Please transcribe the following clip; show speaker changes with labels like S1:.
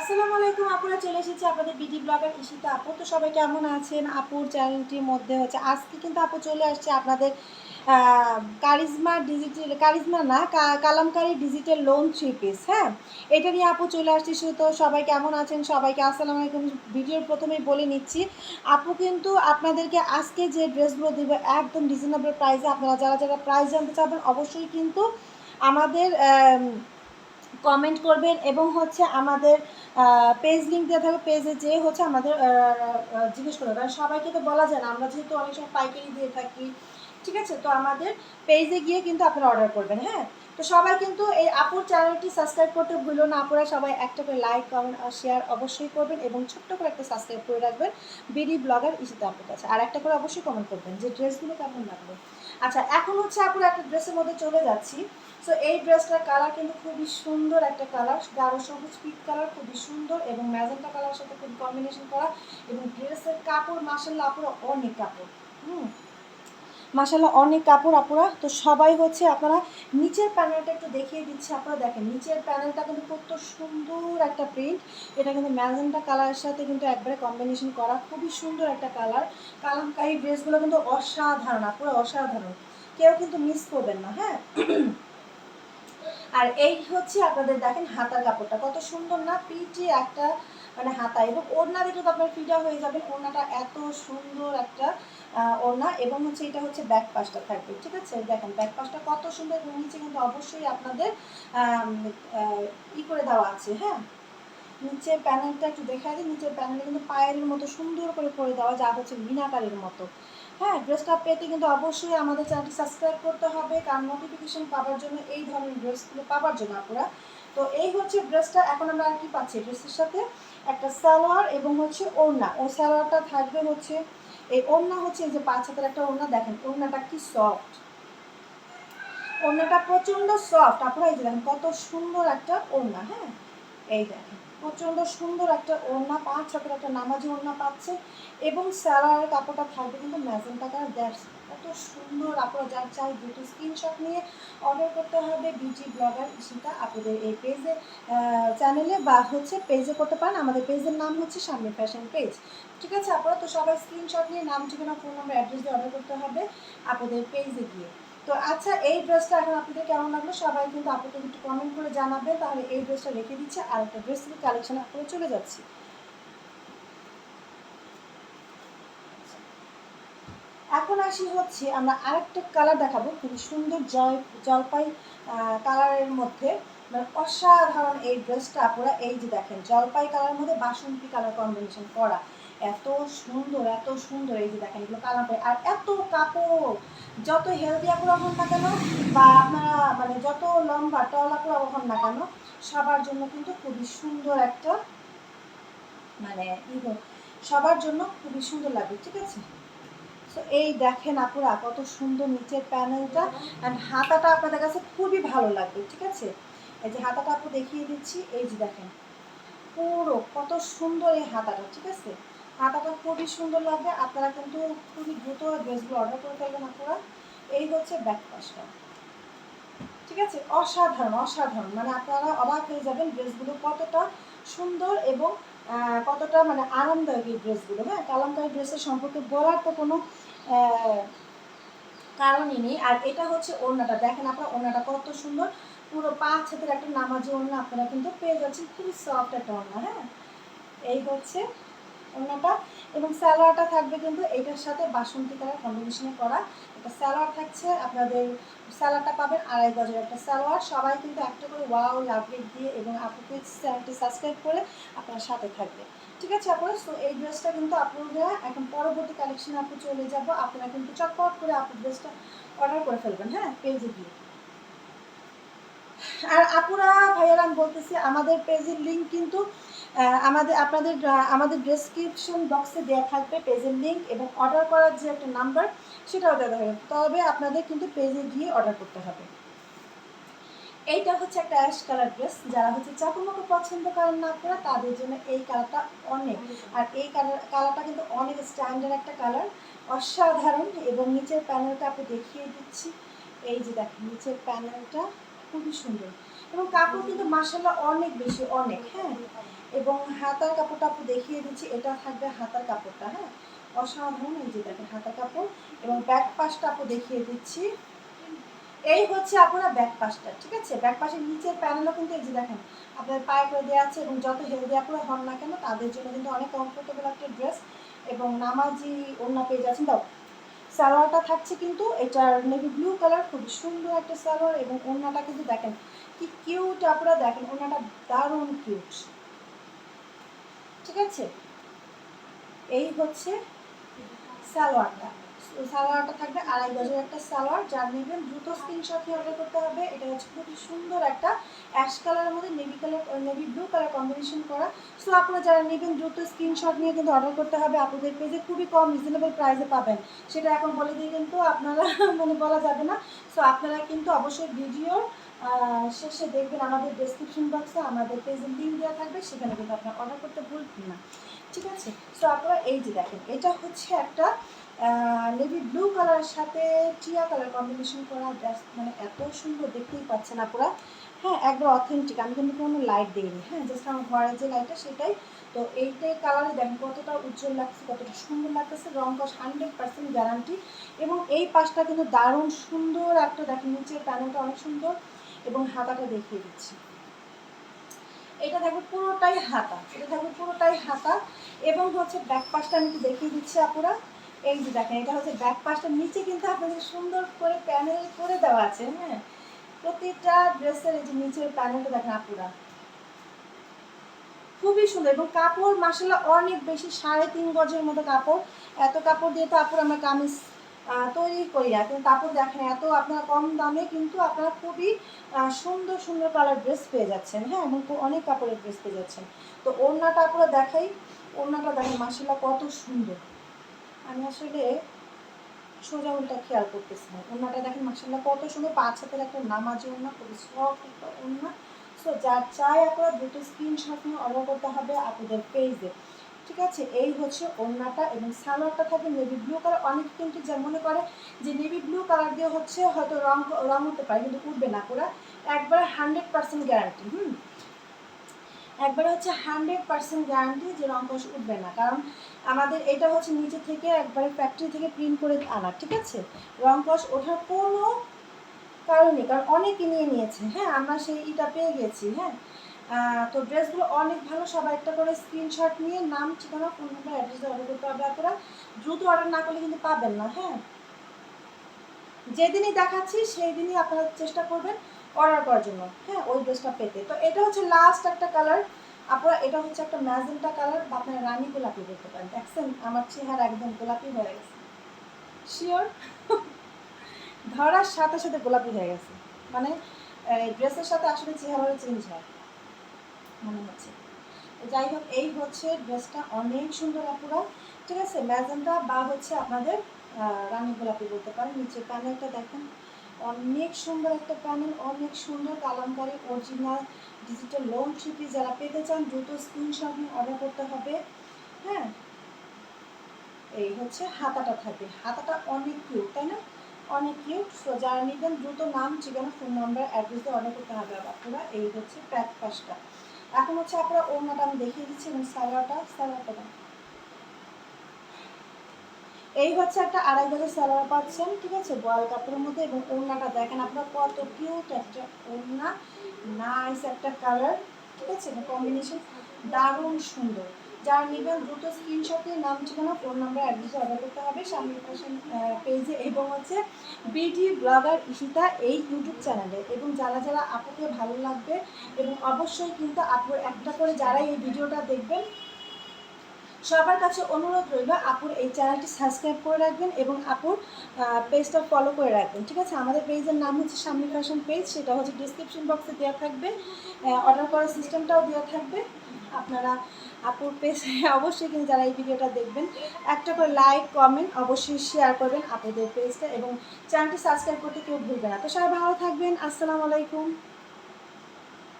S1: আসসালামু আলাইকুম আপুরা চলে এসেছি আপনাদের বিডি ব্লগার ইশিতা আপু। তো সবাই কেমন আছেন? আপুর চ্যানেলটির মধ্যে হচ্ছে আজকে কিন্তু আপু চলে আসছে আপনাদের কারিজমা ডিজিটাল কারিজমা না Kalamkari digital lawn three piece হ্যাঁ? এটা নিয়ে আপু চলে আসছি তো সবাই কেমন আছেন? সবাইকে আসসালামু আলাইকুম। ভিডিওর প্রথমেই বলে নিচ্ছি আপু কিন্তু আপনাদেরকে আজকে যে ড্রেসগুলো দেবে একদম রিজনেবল প্রাইসে আপনারা যারা যারা প্রাইস জানতে চাবেন অবশ্যই কিন্তু আমাদের আম, কমেন্ট করবেন এবং হচ্ছে আমাদের পেজ লিঙ্ক দেওয়া থাকবে পেজে যে হচ্ছে আমাদের জিজ্ঞেস করবে কারণ সবাইকে তো বলা যায় না, আমরা যেহেতু অনেক সময় পাইকারি দিয়ে থাকি, ঠিক আছে? তো আমাদের পেজে গিয়ে কিন্তু আপনারা অর্ডার করবেন হ্যাঁ? তো সবাই কিন্তু এই আপুর চ্যানেলটি সাবস্ক্রাইব করতে ভুলো না, আপুরা সবাই একটা করে লাইক কমেন্ট আর শেয়ার অবশ্যই করবেন এবং ছোট্ট করে একটা সাবস্ক্রাইব করে রাখবেন। বিডি ব্লগার ইসিতে আপুর কাছে। আর একটা করে অবশ্যই কমেন্ট করবেন যে ড্রেসগুলো কেমন লাগল। আচ্ছা এখন হচ্ছে আপুর একটা ড্রেসের মধ্যে চলে যাচ্ছি। সো এই ড্রেসটার কালার কিন্তু খুবই সুন্দর একটা কালার গাঢ় সবুজ পিট কালার খুবই সুন্দর এবং ম্যাজেন্টা কালার সাথে খুব কম্বিনেশন করা এবং ড্রেসের কাপড় মাসাল্লাহ আপুরা অনেক কাপড়। হুম? মাসাল্লাহ অনেক কাপড় আপুরা। তো সবাই হচ্ছে আপনারা নিচের প্যানেলটা একটু দেখিয়ে দিচ্ছি, আপনারা দেখেন, নিচের প্যানেলটা কিন্তু কত সুন্দর একটা প্রিন্ট এটা কিন্তু ম্যাজেন্টা কালারের সাথে কিন্তু একবারে কম্বিনেশন করা, খুবই সুন্দর একটা কালার। কালামকারী ড্রেসগুলো কিন্তু অসাধারণ, আপুরা অসাধারণ। কেউ কিন্তু মিস করবেন না হ্যাঁ? আর এই হচ্ছে আপনাদের দেখেন হাতার কাপড়টা। কত সুন্দর না পিঠে একটা মানে হাতা এবং ওড়না দেখলে তো আপনার ফিটা হয়ে যাবে। ওড়নাটা এত সুন্দর একটা ওড়না এবং হচ্ছে এটা হচ্ছে ব্যাক পাশটা থাকবে, ঠিক আছে? দেখেন ব্যাক পাশটা কত সুন্দর এবং নিচে কিন্তু অবশ্যই আপনাদের ই করে দেওয়া আছে হ্যাঁ? নিচের প্যানেলটা একটু দেখা দিই নিচের প্যানেলে কিন্তু পায়ের মতো সুন্দর করে করে দেওয়া, যা হচ্ছে মিনাকারের মতো। হ্যাঁ ড্রেসটা পেতে কিন্তু অবশ্যই আমাদের চ্যানেলটি সাবস্ক্রাইব করতে হবে, কারণ নোটিফিকেশন পাওয়ার জন্য এই ধরনের ড্রেসগুলো পাওয়ার জন্য আপনারা তো এই হচ্ছে ড্রেসটা, এখন আমরা আর কি পাচ্ছি? ড্রেসের সাথে একটা সালোয়ার এবং হচ্ছে ওড়না। ও সালোয়ারটা থাকবে হচ্ছে, এই ওড়না হচ্ছে এই যে পাঁচ হাতের একটা ওড়না, দেখেন ওড়নাটা কি সফট ওড়নাটা প্রচণ্ড সফট আপনারা এই যে দেখেন কত সুন্দর একটা ওড়না হ্যাঁ? এই দেখেন। প্রচণ্ড সুন্দর একটা ওড়না পাঁচ হাতের একটা নামাজি ওড়না পাচ্ছে এবং স্যালারের কাপড়টা থাকবে কিন্তু ম্যাজেন্টা কালার, দ্যাটস এত সুন্দর আপনারা যার চাই দুটো স্ক্রিনশট নিয়ে অর্ডার করতে হবে বিজি ব্লগার ইশিতা আপনাদের এই পেজে চ্যানেলে বা হচ্ছে পেজে করতে পারেন। আমাদের পেজের নাম হচ্ছে সামনে ফ্যাশন পেজ ঠিক আছে, আপনারা তো সবাই স্ক্রিনশট নিয়ে নাম, ঠিকানা ফোন নাম্বার অ্যাড্রেস দিয়ে অর্ডার করতে হবে আপনাদের পেজে গিয়ে। তো আচ্ছা এই ড্রেসটা এখন আপনাদের কেমন লাগল? সবাই কিন্তু আপনাকে একটু কমেন্ট করে জানাবেন। তাহলে এই ড্রেসটা রেখে দিচ্ছে আর একটা ড্রেস থেকে কালেকশন আপনারা চলে যাচ্ছি। এখন আসি হচ্ছে, আমরা আরেকটা কালার দেখাবো, খুবই সুন্দর জল জলপাই কালারের মধ্যে। মানে অসাধারণ এই ড্রেসটা আপনারা এই যে দেখেন, জলপাই কালার মধ্যে বাসন্তী কালার কম্বিনেশন করা। এত সুন্দর এত সুন্দর এই যে দেখেন এগুলো কালার আর এত কাপড়, যত হেলদি আপুরা হন না কেন, বা আপনারা মানে যত লম্বা, টল আপুরা হন না কেন, সবার জন্য কিন্তু খুবই সুন্দর একটা মানে সবার জন্য খুবই সুন্দর লাগবে, ঠিক আছে? তো এই দেখেন আপুরা কত সুন্দর নিচের প্যানেলটা অ্যান্ড হাতাটা আপনাদের কাছে খুবই ভালো লাগবে, ঠিক আছে? এই যে হাতাটা আপু দেখিয়ে দিচ্ছি, এই যে দেখেন, পুরো কত সুন্দর এই হাতাটা, ঠিক আছে? হাতাটা খুবই সুন্দর লাগবে আপনারা কিন্তু খুবই দ্রুত ড্রেসগুলো অর্ডার করে ফেলবেন আপনারা। এই হচ্ছে ব্যাক পাশটা ঠিক আছে? অসাধারণ অসাধারণ। মানে আপনারা অবাক হয়ে যাবেন ড্রেসগুলো কতটা সুন্দর এবং কতটা মানে আরামদায়ক এই ড্রেসগুলো হ্যাঁ কালামকারী ড্রেসের সম্পর্কে বলার তো কোনো কারণই নেই। আর এটা হচ্ছে ওড়নাটা। দেখেন আপনারা ওড়নাটা কত সুন্দর। পুরো পাঁচ হাতের একটা নামাজি ওড়না আপনারা কিন্তু পেয়ে যাচ্ছেন। খুবই সফট একটা ওড়না হ্যাঁ? এই হচ্ছে ওড়নাটা এবং স্যালোয়ারটা থাকবে কিন্তু এটার সাথে বাসন্তী কালার কম্বিনেশনে করা। একটা স্যালোয়ার থাকছে, আপনাদের স্যালোয়ারটা পাবেন আড়াই গজের একটা স্যালোয়ার সবাই কিন্তু একটা করে ওয়াও লাভরেট দিয়ে এবং আপুকে চ্যানেলটি সাবস্ক্রাইব করে আপনার সাথে থাকবে ঠিক আছে আপনারা সো এই ড্রেসটা কিন্তু আপনারা এখন পরবর্তী কালেকশনে আপু চলে যাব। আপনারা কিন্তু চটপট করে আপু ড্রেসটা অর্ডার করে ফেলবেন হ্যাঁ? পেজে গিয়ে। আর আপুরা, ভাইয়ারা, আমি বলতেছি, আমাদের পেজের লিঙ্ক কিন্তু আমাদের, আপনাদের আমাদের ডেসক্রিপশন বক্সে দেওয়া থাকবে পেজের লিঙ্ক এবং অর্ডার করার যে একটা নাম্বার সেটাও দেওয়া হবে তবে আপনাদের কিন্তু পেজে গিয়ে অর্ডার করতে হবে। এইটা হচ্ছে একটা অ্যাশ কালার ড্রেস যারা হচ্ছে চাকুমাকু পছন্দ করেন না আপনারা, তাদের জন্য এই কালারটা অনেক। আর এই কালার কালারটা কিন্তু অনেক স্ট্যান্ডার্ড একটা কালার অসাধারণ। এবং নিচের প্যানেলটা আপনি দেখিয়ে দিচ্ছি। এই যে দেখেন, নিচের প্যানেলটা খুবই সুন্দর। এবং কাপড় কিন্তু মাসাল্লাহ অনেক বেশি, অনেক হ্যাঁ? এবং হাতার কাপড়টা আপু দেখিয়ে দিচ্ছি, এটা থাকবে হাতার কাপড়টা হ্যাঁ? অসাধারণ এই যে দেখেন হাতার কাপড় এবং ব্যাক পাশটা আপু দেখিয়ে দিচ্ছি। এই হচ্ছে আপনার ব্যাক পাশটা, ঠিক আছে? ব্যাক পাশের নিচের প্যানেলও কিন্তু এই যে দেখেন, আপনার পায়ে করে দেওয়া আছে এবং যত হেলদি আপনারা হন না কেন, তাদের জন্য কিন্তু অনেক কমফোর্টেবল একটা ড্রেস এবং নামাজি ওড়না পেয়ে যাচ্ছেন দাও, সালোয়ারটা থাকছে কিন্তু এটার নেভি ব্লু কালার খুব সুন্দর একটা সালোয়ার এবং ওড়নাটা কিন্তু দেখেন কি কিউট আপনারা দেখেন ওনাটা দারুণ কিউট ঠিক আছে? এই হচ্ছে সালোয়ারটা। সালোয়ারটা থাকবে আড়াই গজের একটা সালোয়ার যার নেবেন দ্রুত স্ক্রিনশট নিয়ে অর্ডার করতে হবে। এটা হচ্ছে খুবই সুন্দর একটা অ্যাশ কালারের মধ্যে navy colour navy blue colour combination করা। সো আপনারা যারা নেবেন দ্রুত স্ক্রিনশট নিয়ে কিন্তু অর্ডার করতে হবে। আপনাদের পেজে খুবই কম রিজনেবল প্রাইসে পাবেন। সেটা এখন বলে দিয়ে কিন্তু আপনারা মানে বলা যাবে না। সো আপনারা কিন্তু অবশ্যই ভিডিও শেষে দেখবেন আমাদের ডেসক্রিপশন বক্সে আমাদের পেজের লিঙ্ক দেওয়া থাকবে। সেখানে কিন্তু আপনারা অর্ডার করতে ভুলবেন না। ঠিক আছে? সো আপনারা এই যে দেখেন, এটা হচ্ছে একটা নেভি ব্লু কালারের সাথে টিয়া কালার কম্বিনেশন করা মানে এত সুন্দর দেখতেই পাচ্ছেন আপনারা হ্যাঁ একবার অথেন্টিক আমি কিন্তু কোনো লাইট দিইনি। হ্যাঁ জাস্ট আমার ঘরের যে লাইটটা সেটাই। তো এইটাই কালারে দেখেন কতটা উজ্জ্বল লাগছে, কতটা সুন্দর লাগতেছে। রং কস হান্ড্রেড পার্সেন্ট গ্যারান্টি এবং এই পাশটা কিন্তু দারুণ সুন্দর একটা দেখেন, নিচের প্যানেলটা অনেক সুন্দর। এবং হাতাটা দেখিয়ে দিচ্ছি। এটা থাকবে পুরোটাই হাতা। এটা থাকবে পুরোটাই হাতা। এবং হচ্ছে ব্যাক পাশটা আমি একটু দেখিয়ে দিচ্ছি আপুরা। এই যে দেখেন, এটা হচ্ছে ব্যাক পাশটা, নিচে কিন্তু আপনাদের সুন্দর করে প্যানেল করে দেওয়া আছে হ্যাঁ? প্রতিটা ড্রেসের এই যে নিচের প্যানেলটা দেখেন আপুরা। খুবই সুন্দর, এবং কাপড় মাসাল্লাহ অনেক বেশি, সাড়ে তিন গজের মতো কাপড়। এত কাপড় দিয়ে তো আপুরা আমরা কামিজ তৈরি করি না, কিন্তু কাপড় দেখেন, এত আপনারা কম দামে কিন্তু আপনারা খুবই সুন্দর সুন্দর কালার ড্রেস পেয়ে যাচ্ছেন হ্যাঁ? এবং অনেক কাপড়ের ড্রেস পেয়ে যাচ্ছেন। তো ওড়নাটা আপনারা দেখাই, ওড়নাটা দেখেন মাসাল্লাহ কত সুন্দর। আমি আসলে সোজা উল্টা খেয়াল করতেছিলাম ওড়নাটা দেখেন মাসাল্লাহ কত সুন্দর পাঁচ হাতের একটা নামাজি ওড়না, খুবই সফট একটা ওড়না। সো যার চাই আপনারা দুটো স্ক্রিনশট নিয়ে অর্ডার করতে হবে আপনাদের পেজে ঠিক আছে? এই হচ্ছে ওড়নাটা এবং সালোয়ারটা থাকবে নেভি ব্লু কালার অনেকে কিন্তু যা মনে করে যে নেভি ব্লু কালার দিয়ে হচ্ছে হয়তো রং রং হতে পারে, কিন্তু উঠবে না পুরা। একবার হান্ড্রেড পার্সেন্ট গ্যারান্টি হুম? একবারে হচ্ছে হান্ড্রেড পার্সেন্ট গ্যারান্টি যে রং কষ উঠবে না। কারণ আমাদের এটা হচ্ছে নিচে থেকে একবারে ফ্যাক্টরি থেকে প্রিন্ট করে আনা, ঠিক আছে? রং কষ ওঠার কোনো কারণে কারণ অনেকে নিয়ে নিয়েছে হ্যাঁ? আমরা সেই ইটা পেয়ে গেছি হ্যাঁ? তো ড্রেসগুলো অনেক ভালো, সবাই একটা করে স্ক্রিনশট নিয়ে নাম, ঠিকানা ফোন নাম্বার অ্যাড্রেস অর্ডার করতে হবে আপনারা। দ্রুত অর্ডার না করলে কিন্তু পাবেন না হ্যাঁ? যেদিনই দেখাচ্ছি সেই দিনই আপনারা চেষ্টা করবেন অর্ডার করার জন্য। হ্যাঁ ওই ড্রেসটা পেতে। তো এটা হচ্ছে লাস্ট একটা কালার আপনারা, এটা হচ্ছে একটা ম্যাজেন্টা কালার বা আপনারা রানী গোলাপি বলতে পারেন। দেখছেন? আমার চেহারা একদম গোলাপি হয়ে গেছে। শিওর ধরার সাথে সাথে গোলাপি হয়ে গেছে। মানে ড্রেসের সাথে আসলে চেহারা চেঞ্জ হয়। মনে হচ্ছে। যাই হোক, এই হচ্ছে ড্রেসটা অনেক সুন্দর আপুরা। ঠিক আছে? ম্যাজেন্টা বা হচ্ছে আপনাদের রানী গোলাপি বলতে পারেন। নিচে প্যানেলটা দেখেন। অনেক সুন্দর একটা প্যানেল অনেক সুন্দর Kalamkari original digital lawn three যারা পেতে চান, দ্রুত স্ক্রিনশট নিয়ে অর্ডার করতে হবে। হ্যাঁ? এই হচ্ছে হাতাটা থাকবে। হাতাটা অনেক কিউট তাই না? অনেক কিউট সো যারা নেবেন, দ্রুত নাম, ঠিকানা ফোন নাম্বার অ্যাড্রেস দিয়ে অর্ডার করতে হবে আপনারা এই হচ্ছে প্যাক পাশটা এখন হচ্ছে আপনারা ওড়নাটা আমি দেখিয়ে দিচ্ছি এবং সালোয়ারটা সালোয়ারটা এই হচ্ছে একটা আড়াই গজের সালোয়ার পাচ্ছেন, ঠিক আছে? বয়াল কাপড়ের মধ্যে এবং ওড়নাটা দেখেন আপনার কত কিউট একটা ওড়না। নাইস একটা কালার ঠিক আছে? কম্বিনেশন দারুণ সুন্দর। যার নেবেন দ্রুত স্ক্রিনশটে নাম, ঠিকানা ফোন নাম্বার অ্যাড্রেস অর্ডার করতে হবে। সামনে ফ্যাশন পেজে এবং হচ্ছে বিডি ব্লগার ইশিতা এই ইউটিউব চ্যানেলে এবং যারা যারা আপুকে ভালো লাগবে এবং অবশ্যই কিন্তু আপুর একটা করে যারা এই ভিডিওটা দেখবেন সবার কাছে অনুরোধ রইল, আপুর এই চ্যানেলটি সাবস্ক্রাইব করে রাখবেন এবং আপুর পেজটা ফলো করে রাখবেন, ঠিক আছে? আমাদের পেজের নাম হচ্ছে সামনে ফ্যাশন পেজ সেটা হচ্ছে ডিসক্রিপশন বক্সে দেওয়া থাকবে অর্ডার করার সিস্টেমটাও দেওয়া থাকবে। আপনারা আপুর পেজ অবশ্যই কিন্তু যারা এই ভিডিওটা দেখবেন, একটা করে লাইক কমেন্ট অবশ্যই শেয়ার করবেন আপুদের পেজটা এবং চ্যানেলটি সাবস্ক্রাইব করতে কেউ ভুলবে না। তো সবাই ভালো থাকবেন, আসসালামু আলাইকুম।